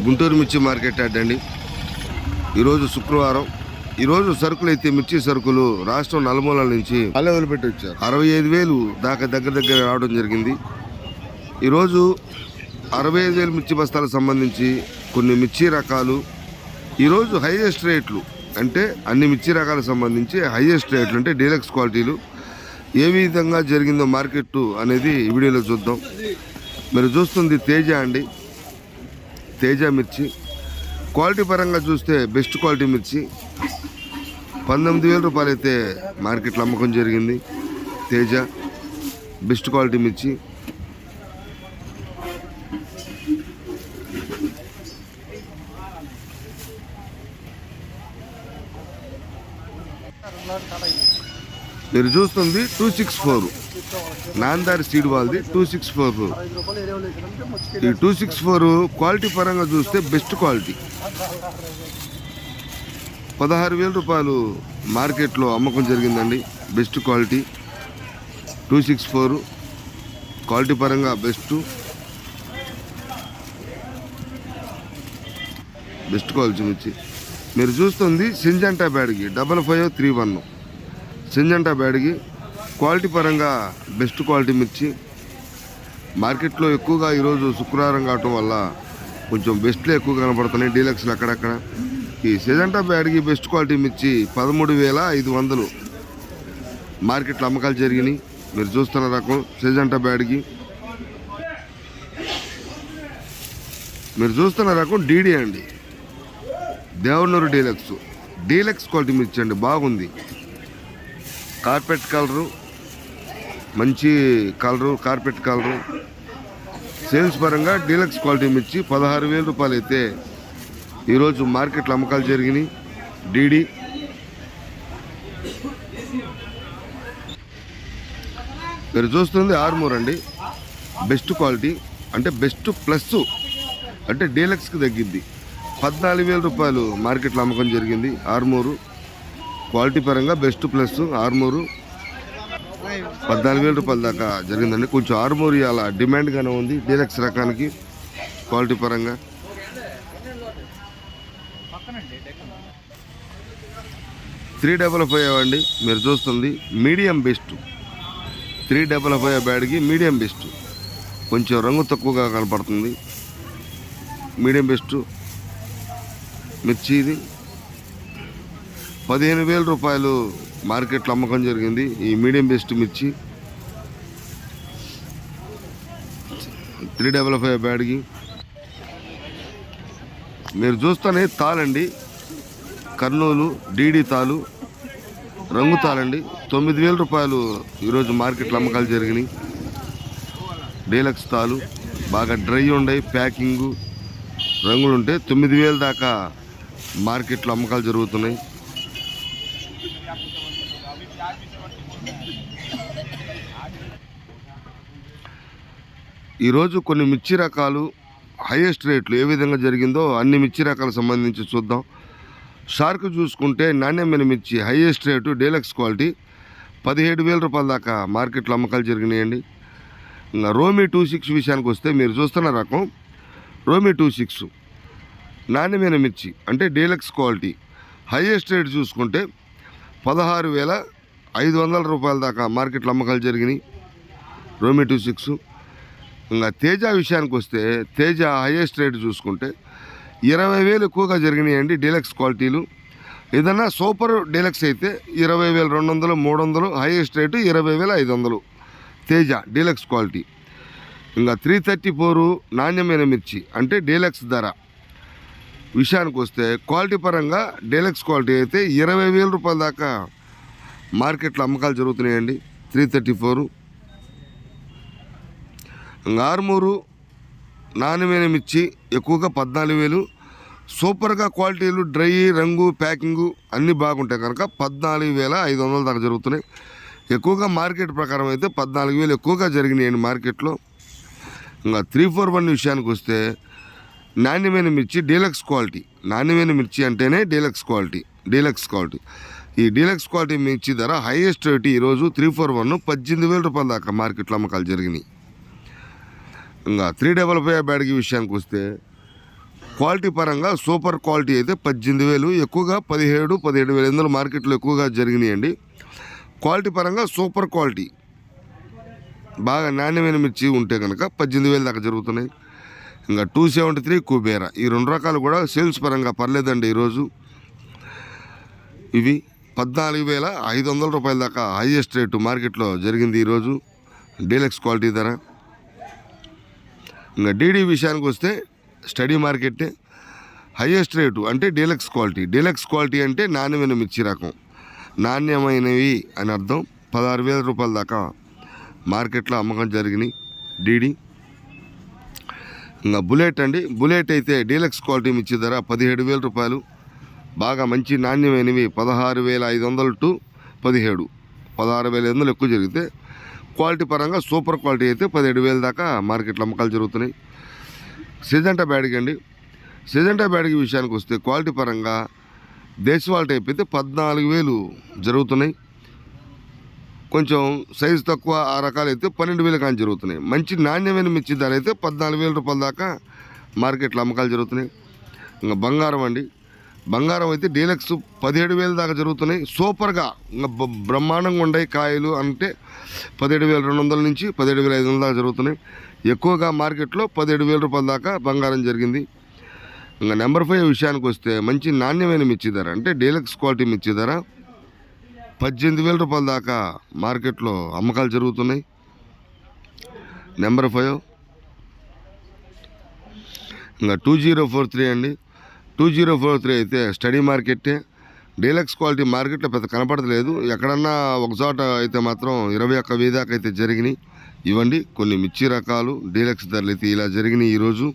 గుంటూరు మిర్చి market yard అండి ఈరోజు శుక్రవారం. ఈరోజు సరుకులు అయితే మిర్చి సరుకులు రాష్ట్రం నలుమూలల నుంచి అల్లే వదిలిపెట్టి వచ్చారు అరవై ఐదు వేలు దాకా దగ్గర దగ్గర రావడం జరిగింది. ఈరోజు అరవై ఐదు వేలు మిర్చి బస్తాలకు సంబంధించి కొన్ని మిర్చి రకాలు ఈరోజు హైయెస్ట్ రేట్లు అంటే అన్ని మిర్చి రకాలకు సంబంధించి హైయెస్ట్ రేట్లు అంటే డీలక్స్ క్వాలిటీలు. ఏ విధంగా జరిగిందో మార్కెట్ అనేది ఈ వీడియోలో చూద్దాం. మీరు చూస్తుంది తేజ అండి. తేజ మిర్చి. క్వాలిటీ పరంగా చూస్తే బెస్ట్ క్వాలిటీ మిర్చి. పంతొమ్మిది వేల రూపాయలు అయితే మార్కెట్లో అమ్మకం జరిగింది. తేజ బెస్ట్ క్వాలిటీ మిర్చి. మీరు చూస్తుంది two six four Namdhari seed వాళ్ళది టూ సిక్స్ ఫోర్ ఈ టూ సిక్స్ ఫోర్ క్వాలిటీ పరంగా చూస్తే బెస్ట్ క్వాలిటీ. పదహారు వేల రూపాయలు మార్కెట్లో అమ్మకం జరిగిందండి. Best quality. Two six four quality పరంగా బెస్ట్. బెస్ట్ క్వాలిటీ నుంచి. మీరు చూస్తుంది Syngenta బ్యాడ్కి double five three one Syngenta బ్యాడ్కి quality పరంగా బెస్ట్ క్వాలిటీ మిర్చి. మార్కెట్లో ఎక్కువగా ఈరోజు శుక్రవారం కావటం వల్ల కొంచెం బెస్ట్లు ఎక్కువ కనపడుతున్నాయి డీలక్స్లు అక్కడక్కడ. ఈ సెజంటా బ్యాడ్కి బెస్ట్ క్వాలిటీ మిర్చి పదమూడు వేల ఐదు వందలు. మార్కెట్లో అమ్మకాలు జరిగినాయి. మీరు చూస్తున్న రకం సెజంటా బ్యాడ్కి. మీరు చూస్తున్న రకం డీడీ అండి. దేవనూరు డీలక్స్. డీలక్స్ క్వాలిటీ మిర్చి అండి బాగుంది. కార్పెట్ కలరు మంచి కలరు కార్పెట్ కలరు. సేల్స్ పరంగా డీలక్స్ క్వాలిటీ మిర్చి పదహారు వేల రూపాయలు అయితే ఈరోజు మార్కెట్లో అమ్మకాలు జరిగినాయి. డీడీ. మీరు చూస్తుంది ఆర్మూర్ అండి. బెస్ట్ క్వాలిటీ అంటే బెస్ట్ ప్లస్ అంటే డీలక్స్కి తగ్గింది. పద్నాలుగు వేల రూపాయలు మార్కెట్లో అమ్మకం జరిగింది ఆర్మూరు. క్వాలిటీ పరంగా బెస్ట్ ప్లస్ ఆర్మూరు. పద్నాలుగు వేల రూపాయల దాకా జరిగిందండి. కొంచెం ఆర్మూర్ అలా డిమాండ్గానే ఉంది. డీలక్స్ రకానికి క్వాలిటీ పరంగా. త్రీ డబల్ ఫైవ్ అండి మీరు చూస్తుంది medium best. Three double five బ్యాడ్కి medium best. కొంచెం రంగు తక్కువగా కనపడుతుంది. Medium best. మిర్చి ఇది. పదిహేను వేల రూపాయలు మార్కెట్లో అమ్మకం జరిగింది. ఈ మీడియం బెస్ట్ మిర్చి త్రీ డబల్ ఫైవ్ బ్యాడ్కి. మీరు చూస్తేనే తాళండి కర్నూలు డీడీ తాలు రంగు తాళండి తొమ్మిది వేల రూపాయలు ఈరోజు మార్కెట్లో అమ్మకాలు జరిగినాయి. డీలక్స్ తాలు బాగా డ్రై ఉండయి ప్యాకింగు రంగులు ఉంటే తొమ్మిది వేల దాకా మార్కెట్లో అమ్మకాలు జరుగుతున్నాయి. ఈరోజు కొన్ని మిర్చి రకాలు హైయెస్ట్ రేట్లు ఏ విధంగా జరిగిందో అన్ని మిర్చి రకాలకు సంబంధించి చూద్దాం. షార్క్ చూసుకుంటే నాణ్యమైన మిర్చి హైయెస్ట్ రేటు డీలక్స్ క్వాలిటీ పదిహేడు వేల రూపాయల దాకా మార్కెట్లో అమ్మకాలు జరిగినాయండి. ఇంకా రోమి టూ సిక్స్ విషయానికి వస్తే మీరు చూస్తున్న రకం రోమి టూ సిక్స్ నాణ్యమైన మిర్చి అంటే డీలక్స్ క్వాలిటీ హైయెస్ట్ రేట్ చూసుకుంటే పదహారు వేల ఐదు వందల రూపాయల దాకా మార్కెట్లో అమ్మకాలు జరిగినాయి. రోమి టూ సిక్స్ ఇంకా తేజ విషయానికి వస్తే తేజ హైయెస్ట్ రేట్ చూసుకుంటే ఇరవై వేలు ఎక్కువగా జరిగినాయండి డీలక్స్ క్వాలిటీలు. ఏదన్నా సూపర్ డీలక్స్ అయితే ఇరవై వేల రెండు వందలు మూడు వందలు హైయెస్ట్ రేటు ఇరవై వేల ఐదు వందలు. Teja deluxe quality. ఇంకా త్రీ థర్టీ ఫోరు నాణ్యమైన మిర్చి అంటే డీలక్స్ ధర. విషయానికి వస్తే క్వాలిటీ పరంగా డీలక్స్ క్వాలిటీ అయితే ఇరవై వేల రూపాయల దాకా మార్కెట్లో అమ్మకాలు జరుగుతున్నాయండి. త్రీ థర్టీ ఫోరు ఆర్మూరు నాణ్యమైన మిర్చి ఎక్కువగా పద్నాలుగు వేలు. సూపర్గా క్వాలిటీలు డ్రై రంగు ప్యాకింగు అన్నీ బాగుంటాయి కనుక పద్నాలుగు వేల ఐదు వందల దాకా జరుగుతున్నాయి. ఎక్కువగా మార్కెట్ ప్రకారం అయితే పద్నాలుగు వేలు ఎక్కువగా జరిగినాయండి మార్కెట్లో. ఇంకా త్రీ ఫోర్ వన్ విషయానికి వస్తే నాణ్యమైన మిర్చి డీలక్స్ క్వాలిటీ. నాణ్యమైన మిర్చి అంటేనే డీలక్స్ క్వాలిటీ డీలక్స్ క్వాలిటీ. ఈ డీలక్స్ క్వాలిటీ మిర్చి ధర హైయెస్ట్ రేటు ఈరోజు త్రీ ఫోర్ వన్ పద్దెనిమిది వేల రూపాయల దాకా మార్కెట్లో అమ్మకాలు జరిగినాయి. ఇంకా త్రీ డబల్ ఫైవ్ బ్యాటరీ విషయానికి వస్తే క్వాలిటీ పరంగా సూపర్ క్వాలిటీ అయితే పద్దెనిమిది వేలు ఎక్కువగా పదిహేడు పదిహేడు వేలు ఎందులో మార్కెట్లో ఎక్కువగా జరిగినాయండి. క్వాలిటీ పరంగా సూపర్ క్వాలిటీ. బాగా నాణ్యమైన మిర్చి ఉంటే కనుక పద్దెనిమిది వేలు దాకా జరుగుతున్నాయి. ఇంకా టూ సెవెంటీ త్రీ కుబేరా ఈ రెండు రకాలు కూడా సేల్స్ పరంగా పర్లేదండి ఈరోజు. ఇవి పద్నాలుగు వేల ఐదు వందల రూపాయల దాకా హైయెస్ట్ రేటు మార్కెట్లో జరిగింది ఈరోజు. డీలక్స్ క్వాలిటీ ధర. ఇంకా డీడీ విషయానికి వస్తే స్టడీ మార్కెట్ హయ్యెస్ట్ రేటు అంటే డీలక్స్ క్వాలిటీ. డీలక్స్ క్వాలిటీ అంటే నాణ్యమైన మిర్చి రకం. నాణ్యమైనవి అని అర్థం. పదహారు వేల రూపాయల దాకా మార్కెట్లో అమ్మకం జరిగినాయి. డీడీ ఇంకా బుల్లెట్ అండి. బుల్లెట్ అయితే డీలక్స్ క్వాలిటీ మిర్చి ధర పదిహేడు వేల రూపాయలు. బాగా మంచి నాణ్యమైనవి పదహారు వేల ఐదు వందలు టు పదిహేడు. పదహారు వేల ఐదు వందలు ఎక్కువ జరిగితే క్వాలిటీ పరంగా సూపర్ క్వాలిటీ అయితే పదిహేడు వేల దాకా మార్కెట్లో అమ్మకాలు జరుగుతున్నాయి. సిజంటా బ్యాడ్కి అండి. సిజంటా బ్యాడ్కి విషయానికి వస్తే క్వాలిటీ పరంగా దేశవాళ టైప్ అయితే పద్నాలుగు వేలు జరుగుతున్నాయి. కొంచెం సైజు తక్కువ ఆ రకాలు అయితే పన్నెండు వేలు కానీ జరుగుతున్నాయి. మంచి నాణ్యమైన మిర్చి ధర అయితే పద్నాలుగు వేల రూపాయల దాకా మార్కెట్లో అమ్మకాలు జరుగుతున్నాయి. ఇంకా బంగారం అండి. బంగారం అయితే డీలక్స్ పదిహేడు వేల దాకా జరుగుతున్నాయి. సూపర్గా ఇంకా బ- బ్రహ్మాండంగా ఉండే కాయలు అంటే పదిహేడు వేల రెండు వందల నుంచి పదిహేడు వేల ఐదు వందల దాకా జరుగుతున్నాయి. ఎక్కువగా మార్కెట్లో పదిహేడు వేల రూపాయల దాకా బంగారం జరిగింది. ఇంకా నెంబర్ ఫైవ్ విషయానికి వస్తే మంచి నాణ్యమైన మిర్చి ధర అంటే డీలక్స్ క్వాలిటీ మిర్చి ధర పద్దెనిమిది వేల రూపాయల దాకా మార్కెట్లో అమ్మకాలు జరుగుతున్నాయి. Number five. ఇంకా టూ జీరో ఫోర్ త్రీ అండి. టూ జీరో ఫోర్ త్రీ అయితే స్టడీ మార్కెట్టే. డీలక్స్ క్వాలిటీ మార్కెట్లో పెద్ద కనపడలేదు ఎక్కడన్నా ఒక చోట అయితే మాత్రం ఇరవై ఒక్క వేదాకైతే జరిగినాయి. ఇవ్వండి కొన్ని మిర్చి రకాలు డీలక్స్ ధరలు అయితే ఇలా జరిగినాయి ఈరోజు.